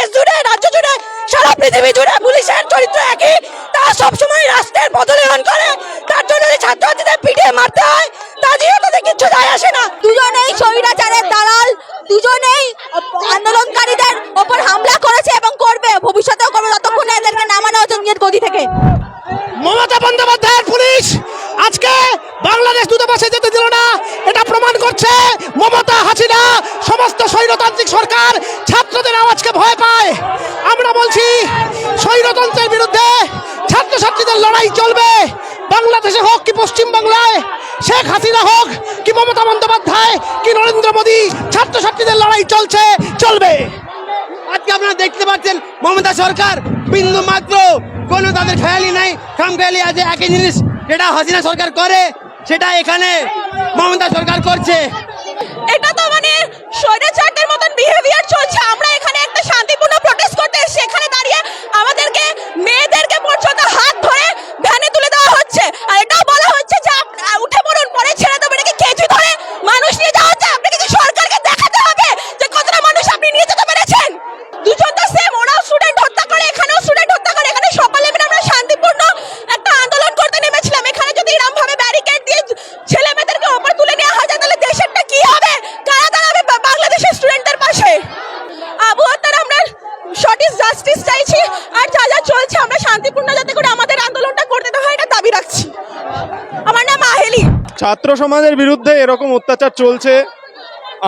দেশ জুড়ে, রাজ্য জুড়ে, সারা পৃথিবী জুড়ে পুলিশের চরিত্র একই। তারা সবসময় রাষ্ট্রের পদলেহন করে। তার জন্য ছাত্রছাত্রীদের পিঠে মারতে হয়, তা দিয়ে তাদের কিচ্ছু যায় আসে না। দুজনেই স্বৈরাচারের দালাল, দুজনেই আন্দোলনকারীদের ওপর হামলা করেছে এবং করবে, ভবিষ্যতেও করবে, যতক্ষণ এদেরকে নামানো হচ্ছে গদি থেকে। মমতা বন্দ্যোপাধ্যায়ের পুলিশ আজকে বাংলাদেশ দূতাবাসে যেতে দিল না। এটা প্রমাণ করছে মমতা হাসিনা, সমস্ত স্বৈরতান্ত্রিক সরকার, ছাত্রদের আওয়াজকে ভয় স্বৈরতন্ত্রের বিরুদ্ধে ছাত্রছাত্রীদের লড়াই চলবে। বাংলাদেশে হোক কি পশ্চিম বাংলায় শেখ হাসিনা হোক কি মমতা বন্দ্যোপাধ্যায় কি নরেন্দ্র মোদী ছাত্রছাত্রীদের লড়াই চলছে চলবে। আজকে আপনারা দেখতে পাচ্ছেন মমতা সরকার বিন্দু মাত্র কোনো তাদের খেয়ালি নাই খাম খেয়ালি আছে একই জিনিস যেটা হাসিনা সরকার করে সেটা এখানে মমতা সরকার করছে। এটা তো মানে স্বৈরাচারদের মতন বিহেভিয়ার চলছে। আমরা এখানে একটা শান্তিপূর্ণ প্রোটেস্ট করতে এসেছি এখানে দাঁড়িয়ে পাশে। আবু হত্যার আমরা সঠিক জাস্টিস চাইছি, আর যা যা চলছে আমরা শান্তিপূর্ণ যাতে করে আমাদের আন্দোলনটা করতে হয়, এটা দাবি রাখছি। আমার নাম আহেলি ছাত্র সমাজের বিরুদ্ধে এরকম অত্যাচার চলছে,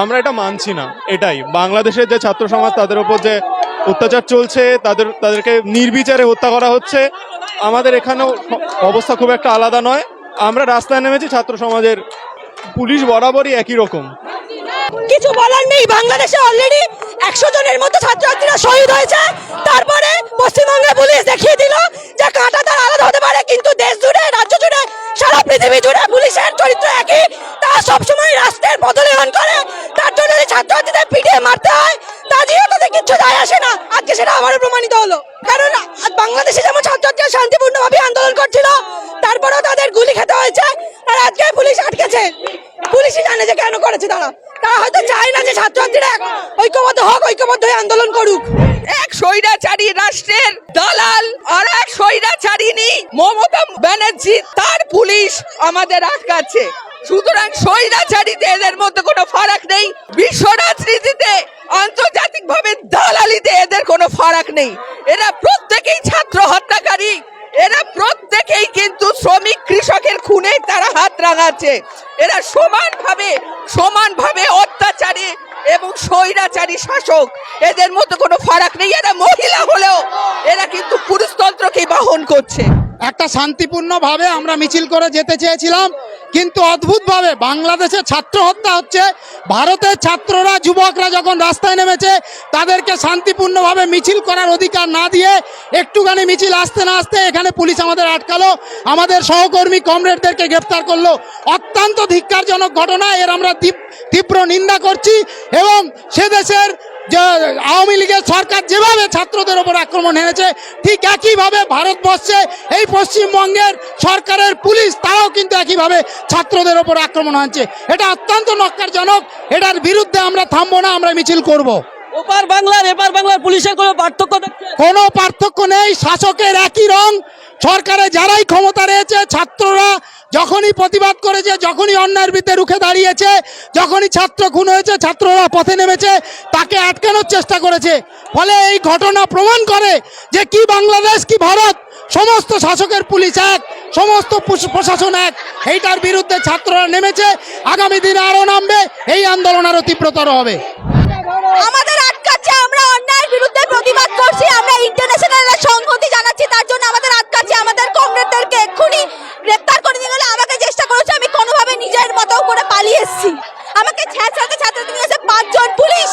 আমরা এটা মানছি না, এটাই। বাংলাদেশের যে ছাত্র সমাজ, তাদের উপর যে অত্যাচার চলছে, তাদের, তাদেরকে নির্বিচারে হত্যা করা হচ্ছে, আমাদের এখানেও অবস্থা খুব একটা আলাদা নয়। আমরা রাস্তায় নেমেছি, ছাত্র সমাজের পুলিশ বরাবরই একই রকম। কিছু বলার নেই, বাংলাদেশে অলরেডি একশো জনের মতো ছাত্রছাত্রীরা শহীদ হয়েছে। তারপরে পশ্চিমবঙ্গে পুলিশ দেখিয়ে দিল যে কাঁটা তার আলাদা হতে পারে, কিন্তু দেশ জুড়ে, রাজ্য জুড়ে, সারা পৃথিবী জুড়ে পুলিশের চরিত্র একই। তারা সবসময় রাষ্ট্রের পদলেহন করে। তার জন্য ছাত্রছাত্রীদের পিঠে মারতে হয়, তা দিয়ে তাদের কিচ্ছু যায় আসে না। আজকে সেটা আবারও প্রমাণিত হলো। বাংলাদেশে যেমন ছাত্রছাত্রীরা শান্তিপূর্ণভাবে আন্দোলন করছিল, তারপরেও তাদের গুলি খেতে হয়েছে আর আজকে পুলিশ আটকেছে। পুলিশই জানে যে কেন করেছে তারা। তারা হয়তো চায় না যে ছাত্রছাত্রীরা ঐক্যবদ্ধ হোক, ঐক্যবদ্ধ হয়ে আন্দোলন করুক। এক স্বৈরাচারী রাষ্ট্রের দালাল আর এক স্বৈরাচারিনী মমতা ব্যানার্জি, তার পুলিশ আমাদের আটকাচ্ছে। সুতরাং স্বৈরাচারীতে এদের মধ্যে কোনো ফারাক নেই। বিশ্ব রাজনীতিতে আন্তর্জাতিক ভাবে দালালিতে এদের কোনো ফারাক নেই প্রত্যেকেই ছাত্র হত্যাকারী এরা প্রত্যেকেই কিন্তু শ্রমিক কৃষকের খুনে তারা হাত রাঙাচ্ছে এরা সমানভাবে সমানভাবে অত্যাচারী এবং স্বৈরাচারী শাসক। এদের মধ্যে কোনো ফারাক নেই। এরা মহিলা হলেও এরা কিন্তু পুরুষতন্ত্রকে বাহন করছে। একটা শান্তিপূর্ণভাবে আমরা মিছিল করে যেতে চেয়েছিলাম। কিন্তু অদ্ভুতভাবে বাংলাদেশে ছাত্র হত্যা হচ্ছে। ভারতের ছাত্ররা, যুবকরা যখন রাস্তায় নেমেছে, তাদেরকে শান্তিপূর্ণভাবে মিছিল করার অধিকার না দিয়ে একটুখানি মিছিল আসতে না আসতে এখানে পুলিশ আমাদের আটকালো। আমাদের সহকর্মী কমরেডদেরকে গ্রেপ্তার করল। অত্যন্ত ধিক্কারজনক ঘটনা, এর আমরা তীব- তীব্র নিন্দা করছি এবং সে দেশের যে আওয়ামী লীগের সরকার যেভাবে ছাত্রদের ওপর আক্রমণ হেনেছে ঠিক একইভাবে ভারতবর্ষে এই পশ্চিমবঙ্গের সরকারের পুলিশ তারাও কিন্তু একইভাবে ছাত্রদের ওপর আক্রমণ হচ্ছে এটা অত্যন্ত নক্কারজনক এটার বিরুদ্ধে আমরা থামবো না আমরা মিছিল করব। ওপার বাংলার এপার বাংলার পুলিশের কোনো পার্থক্য কোনো পার্থক্য নেই শাসকের একই রং সরকারে যারাই ক্ষমতা রয়েছে ছাত্ররা যখনই প্রতিবাদ করেছে, যখনই অন্যায়ের বিরুদ্ধে রুখে দাঁড়িয়েছে, যখনই ছাত্র খুন হয়েছে, ছাত্ররা পথে নেমেছে, তাকে আটকানোর চেষ্টা করেছে। ফলে এই ঘটনা প্রমাণ করে যে কি বাংলাদেশ, কি ভারত, সমস্ত শাসকের পুলিশ এক, সমস্ত প্রশাসন এক। এইটার বিরুদ্ধে ছাত্ররা নেমেছে, আগামী দিনে আরও নামবে, এই আন্দোলন আরও তীব্রতর হবে। আমাদের আটকাচ্ছে, আমরা অন্যায়ের বিরুদ্ধে প্রতিবাদ করছি, আমরা ইন্টারন্যাশনাল সংহতি জানাচ্ছি, তার জন্য আমাদের আটকাচ্ছে আমাদের কমরেডদেরকে এক্ষুনি গ্রেপ্তার করে নিয়ে গেলে আমাকে চেষ্টা করেছে আমি কোনোভাবে নিজের মতো করে পালিয়ে এসেছি আমাকে ছ্যাঁচড়াতে ছাত্রতে নিয়ে এসে পাঁচজন পুলিশ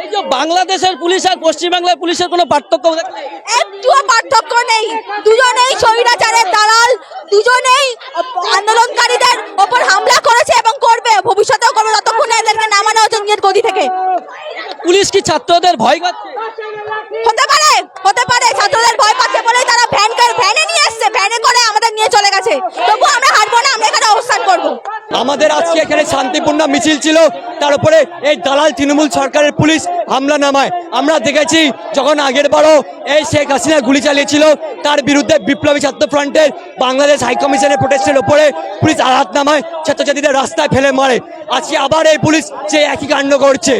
এই যে বাংলাদেশের পুলিশ আর পশ্চিমবাংলার পুলিশের কোনো পার্থক্য একটুও পার্থক্য নেই। দুজনেই স্বৈরাচারের দালাল দুজনেই আন্দোলনকারীদের ওপর হামলা করেছে এবং করবে। ভবিষ্যতেও করবে যতক্ষণ এদেরকে নামানো হচ্ছে গদি থেকে। পুলিশ কি ছাত্রদের ভয় পাচ্ছে? হতে পারে হতে পারে। ছাত্রদের ভয় পাচ্ছে বলেই তারা ভ্যান ভ্যানে নিয়ে আসছে। ভ্যানে করে আমাদের নিয়ে চলে গেছে। তবু আমরা হারবো না আমরা এখানে অবস্থান করব। আমাদের আজকে এখানে শান্তিপূর্ণ মিছিল ছিল। তার উপরে এই দালাল তৃণমূল সরকারের পুলিশ হামলা নামায়। আমরা দেখেছি যখন আগের বারও এই শেখ হাসিনা গুলি চালিয়েছিল, তার বিরুদ্ধে বিপ্লবী ছাত্র ফ্রন্টের বাংলাদেশ হাইকমিশনের প্রোটেস্টের ওপরে পুলিশ আঘাত নামায়, ছাত্রছাত্রীদের রাস্তায় ফেলে মারে। আজকে আবার এই পুলিশ সে একই কাণ্ড করছে।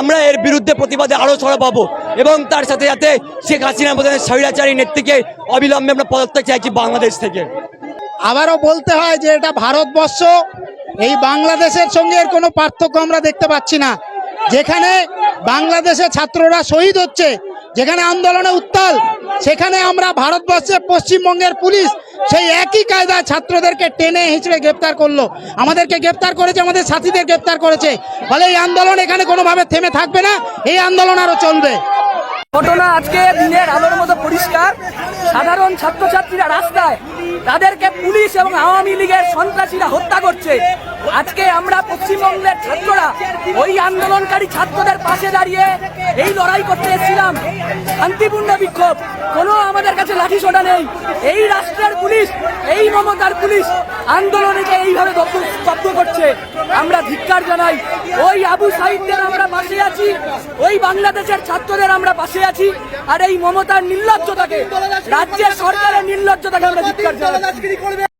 আমরা এর বিরুদ্ধে প্রতিবাদে আরও ছড়া পাবো এবং তার সাথে সাথে শেখ হাসিনা মতন স্বৈরাচারী নেত্রীকে অবিলম্বে আমরা পদত্যাগ চাইছি বাংলাদেশ থেকে। আবারও বলতে হয় যে এটা ভারতবর্ষ এই বাংলাদেশের সঙ্গে এর কোনো পার্থক্য আমরা দেখতে পাচ্ছি না। যেখানে বাংলাদেশে ছাত্ররা শহীদ হচ্ছে, যেখানে আন্দোলনে উত্তাল, সেখানে আমরা ভারতবর্ষে পশ্চিমবঙ্গের পুলিশ সেই একই কায়দায় ছাত্রদেরকে টেনে হিঁচড়ে গ্রেপ্তার করল। আমাদেরকে গ্রেপ্তার করেছে, আমাদের সাথীদের গ্রেপ্তার করেছে। ফলে এই আন্দোলন এখানে কোনোভাবে থেমে থাকবে না, এই আন্দোলন আরও চলবে। ঘটনা আজকে দিনের আলোর মতো পরিষ্কার। সাধারণ ছাত্রছাত্রীরা রাস্তায় তাদেরকে পুলিশ এবং আওয়ামী লীগের সন্ত্রাসীরা হত্যা করছে। আজকে আমরা পশ্চিমবঙ্গের ছাত্ররা ওই আন্দোলনকারী ছাত্রদের পাশে দাঁড়িয়ে এই লড়াই করতে এসেছিলাম। শান্তিপূর্ণ বিক্ষোভ। কোনো আমাদের কাছে লাঠি সোটা নেই। এই রাষ্ট্রের পুলিশ, এই মমতার পুলিশ আন্দোলনকে এইভাবে স্তব্ধ করছে। আমরা ধিক্কার জানাই। ওই আবু সাহিদদের আমরা পাশে আছি, ওই বাংলাদেশের ছাত্রদের আমরা পাশে আছি, আর এই মমতার নির্লজ্জতাকে, রাজ্যের সরকারের নির্লজ্জতাকে আমরা ধিক্কার জানাই